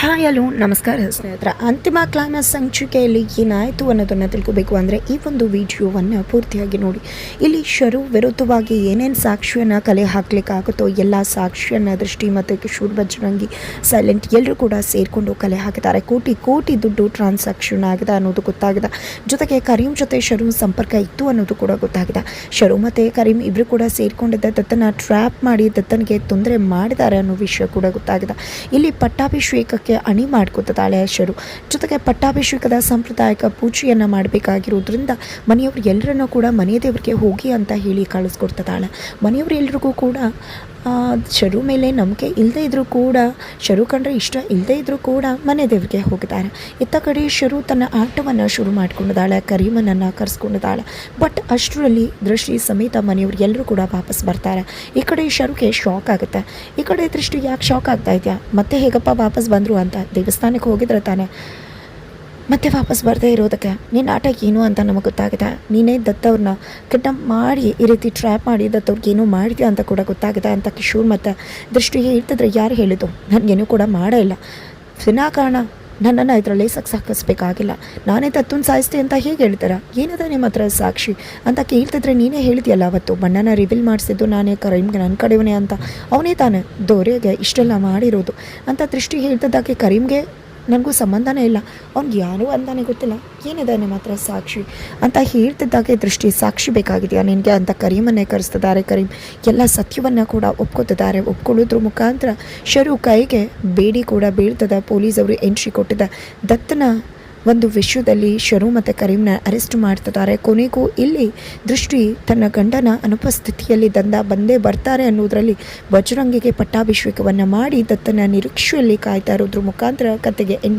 Hi hello ನಮಸ್ಕಾರ, ಸ್ನೇಹಿತರ. ಅಂತಿಮ ಕ್ಲೈಮ್ಯಾಕ್ಸ್ ಸಂಚಿಕೆಯಲ್ಲಿ ಏನಾಯಿತು ಅನ್ನೋದನ್ನು ತಿಳ್ಕೋಬೇಕು ಅಂದರೆ ಈ ಒಂದು ವಿಡಿಯೋವನ್ನು ಪೂರ್ತಿಯಾಗಿ ನೋಡಿ. ಇಲ್ಲಿ ಶರು ವಿರುದ್ಧವಾಗಿ ಏನೇನು ಸಾಕ್ಷಿಯನ್ನು ಕಲೆ ಹಾಕಲಿಕ್ಕಾಗುತ್ತೋ, ಎಲ್ಲ ಸಾಕ್ಷಿಯನ್ನು ದೃಷ್ಟಿ ಮತ್ತು ಕಿಶೋರ್ ಬಜರಂಗಿ ಸೈಲೆಂಟ್ ಎಲ್ಲರೂ ಕೂಡ ಸೇರಿಕೊಂಡು ಕಲೆ ಹಾಕಿದ್ದಾರೆ. ಕೋಟಿ ಕೋಟಿ ದುಡ್ಡು ಟ್ರಾನ್ಸಾಕ್ಷನ್ ಆಗಿದೆ ಅನ್ನೋದು ಗೊತ್ತಾಗಿದೆ. ಜೊತೆಗೆ ಕರೀಂ ಜೊತೆ ಶರು ಸಂಪರ್ಕ ಇತ್ತು ಅನ್ನೋದು ಕೂಡ ಗೊತ್ತಾಗಿದೆ. ಶರು ಮತ್ತು ಕರೀಂ ಇಬ್ಬರು ಕೂಡ ಸೇರಿಕೊಂಡಿದ್ದ ದತ್ತನ ಟ್ರ್ಯಾಪ್ ಮಾಡಿ ದತ್ತನಿಗೆ ತೊಂದರೆ ಮಾಡಿದ್ದಾರೆ ಅನ್ನೋ ವಿಷಯ ಕೂಡ ಗೊತ್ತಾಗಿದೆ. ಇಲ್ಲಿ ಪಟ್ಟಾಭಿಷೇಕಕ್ಕೆ ಅಣಿ ಮಾಡ್ಕೊತಿದ್ದಾಳೆ ಶರು ಜೊತೆಗೆ ಪಟ್ಟಾಭಿಷೇಕದ ಸಾಂಪ್ರದಾಯಿಕ ಪೂಜೆಯನ್ನು ಮಾಡಬೇಕಾಗಿರೋದ್ರಿಂದ ಮನೆಯವರು ಎಲ್ಲರನ್ನೂ ಕೂಡ ಮನೆ ದೇವರಿಗೆ ಹೋಗಿ ಅಂತ ಹೇಳಿ ಕಳಿಸ್ಕೊಡ್ತದಾಳೆ. ಎಲ್ರಿಗೂ ಕೂಡ ಶರು ಮೇಲೆ ನಂಬಿಕೆ ಇಲ್ಲದೇ ಇದ್ದರೂ ಕೂಡ, ಶರು ಕಂಡ್ರೆ ಇಷ್ಟ ಇಲ್ಲದೆ ಇದ್ದರೂ ಕೂಡ ಮನೆ ದೇವರಿಗೆ ಹೋಗಿದ್ದಾರೆ ಇತ್ತ ಕಡೆ ಶರು ತನ್ನ ಆಟವನ್ನು ಶುರು ಮಾಡ್ಕೊಂಡಿದ್ದಾಳೆ, ಕರೀಮನನ್ನು ಕರೆಸ್ಕೊಂಡಿದ್ದಾಳೆ. ಬಟ್ ಅಷ್ಟರಲ್ಲಿ ದೃಷ್ಟಿ ಸಮೇತ ಮನೆಯವರು ಎಲ್ಲರೂ ಕೂಡ ವಾಪಸ್ ಬರ್ತಾರೆ. ಈ ಕಡೆ ಶರುಗೆ ಶಾಕ್ ಆಗುತ್ತೆ. ಈ ಕಡೆ ದೃಷ್ಟಿ ಯಾಕೆ ಶಾಕ್ ಆಗ್ತಾ ಇದೆಯಾ? ಮತ್ತೆ ಹೇಗಪ್ಪ ವಾಪಸ್ ಬಂದರು ಅಂತ ದೇವಸ್ಥಾನಕ್ಕೆ ಹೋಗಿದ್ರೆ ತಾನೆ. ಮತ್ತೆ ವಾಪಸ್ ಬರದೇ ಇರೋದಕ್ಕೆ ನಿನ್ನ ಆಟ ಏನು ಅಂತ ನಮಗೆ ಗೊತ್ತಾಗಿದೆ. ನೀನೇ ದತ್ತವ್ರನ್ನ ಕಿಡ್ನಾಪ್ ಮಾಡಿ ಈ ರೀತಿ ಟ್ರ್ಯಾಪ್ ಮಾಡಿ ದತ್ತವ್ರಿಗೆ ಏನು ಮಾಡಿದ್ಯಾ ಅಂತ ಕೂಡ ಗೊತ್ತಾಗಿದೆ ಅಂತ ಕಿಶೋರ್ ಮತ್ತು ದೃಷ್ಟಿಗೆ ಹೇಳ್ತಿದ್ರೆ ಯಾರು ಹೇಳಿದ್ದು? ನನಗೇನು ಕೂಡ ಮಾಡೇ ಇಲ್ಲ. ವಿನಾಕಾರಣ ನನ್ನನ್ನು ಇದರಲ್ಲಿ ಸಕ್ ಸಾಕಿಸ್ಬೇಕಾಗಿಲ್ಲ. ನಾನೇ ದತ್ತನ ಸಾಯಿಸ್ತೆ ಅಂತ ಹೇಗೆ ಹೇಳ್ತಾರ? ಏನದ ನಿಮ್ಮ ಹತ್ರ ಸಾಕ್ಷಿ ಅಂತ ಕೇಳ್ತಿದ್ರೆ ನೀನೇ ಹೇಳ್ತೀಯಲ್ಲ ಅವತ್ತು? ಬಣ್ಣನ ರಿವೀಲ್ ಮಾಡಿಸಿದ್ದು ನಾನೇ, ಕರೀಮ್ಗೆ ನನ್ನ ಕಡೆಯವನೇ ಅಂತ. ಅವನೇ ತಾನೆ ದೊರೆಗೆ ಇಷ್ಟೆಲ್ಲ ಮಾಡಿರೋದು ಅಂತ ದೃಷ್ಟಿ ಹೇಳ್ತಿದ್ದಾಗೆ ಕರೀಮ್ಗೆ? ನನಗೂ ಸಂಬಂಧನೇ ಇಲ್ಲ. ಅವ್ನಿಗೆ ಯಾರು ಅಂತಾನೆ ಗೊತ್ತಿಲ್ಲ. ಏನಿದ್ದಾನೆ ಮಾತ್ರ ಸಾಕ್ಷಿ? ಅಂತ ಹೇಳ್ತಿದ್ದಾಗೆ ದೃಷ್ಟಿ. ಸಾಕ್ಷಿ ಬೇಕಾಗಿದೆಯಾ ನಿನಗೆ ಅಂತ ಕರೀಮನ್ನೇ ಕರೆಸ್ತಿದ್ದಾರೆ ಕರೀಮ್. ಎಲ್ಲ ಸತ್ಯವನ್ನು ಕೂಡ ಒಪ್ಕೋತಿದ್ದಾರೆ. ಒಪ್ಕೊಳ್ಳೋದ್ರ ಮುಖಾಂತರ ಶರು ಕೈಗೆ ಬೇಡಿ ಕೂಡ ಬೀಳ್ತದೆ. ಪೊಲೀಸವರು ಎಂಟ್ರಿ ಕೊಟ್ಟಿದ್ದ ದತ್ತನ ಒಂದು ವಿಷಯದಲ್ಲಿ ಶರು ಮತ್ತು ಕರೀಮ್ನ ಅರೆಸ್ಟ್ ಮಾಡ್ತಿದ್ದಾರೆ. ಕೊನೆಗೂ ಇಲ್ಲಿ ದೃಷ್ಟಿ ತನ್ನ ಗಂಡನ ಅನುಪಸ್ಥಿತಿಯಲ್ಲಿ ದಂದ ಬಂದೇ ಬರ್ತಾರೆ ಅನ್ನೋದರಲ್ಲಿ ಬಜರಂಗಿಗೆ ಪಟ್ಟಾಭಿಷೇಕವನ್ನು ಮಾಡಿ ದತ್ತನ ನಿರೀಕ್ಷೆಯಲ್ಲಿ ಕಾಯ್ತಾ ಇರೋದ್ರ ಮುಖಾಂತರ ಕತೆಗೆ